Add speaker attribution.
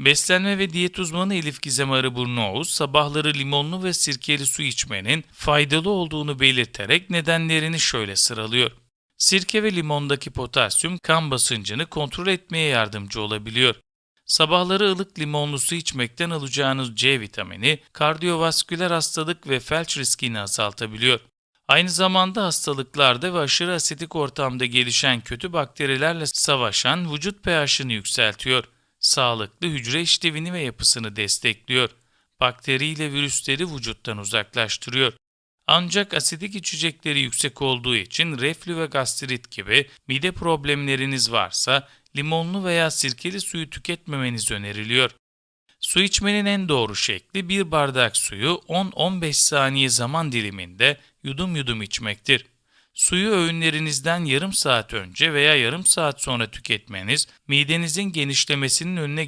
Speaker 1: Beslenme ve diyet uzmanı Elif Gizem Arıburnuoğuz, sabahları limonlu ve sirkeli su içmenin faydalı olduğunu belirterek nedenlerini şöyle sıralıyor. Sirke ve limondaki potasyum kan basıncını kontrol etmeye yardımcı olabiliyor. Sabahları ılık limonlu su içmekten alacağınız C vitamini kardiyovasküler hastalık ve felç riskini azaltabiliyor. Aynı zamanda hastalıklarda ve aşırı asidik ortamda gelişen kötü bakterilerle savaşan vücut pH'ini yükseltiyor. Sağlıklı hücre işlevini ve yapısını destekliyor. Bakteriyle virüsleri vücuttan uzaklaştırıyor. Ancak asidik içecekleri yüksek olduğu için reflü ve gastrit gibi mide problemleriniz varsa limonlu veya sirkeli suyu tüketmemeniz öneriliyor. Su içmenin en doğru şekli bir bardak suyu 10-15 saniye zaman diliminde yudum yudum içmektir. Suyu öğünlerinizden yarım saat önce veya yarım saat sonra tüketmeniz midenizin genişlemesinin önüne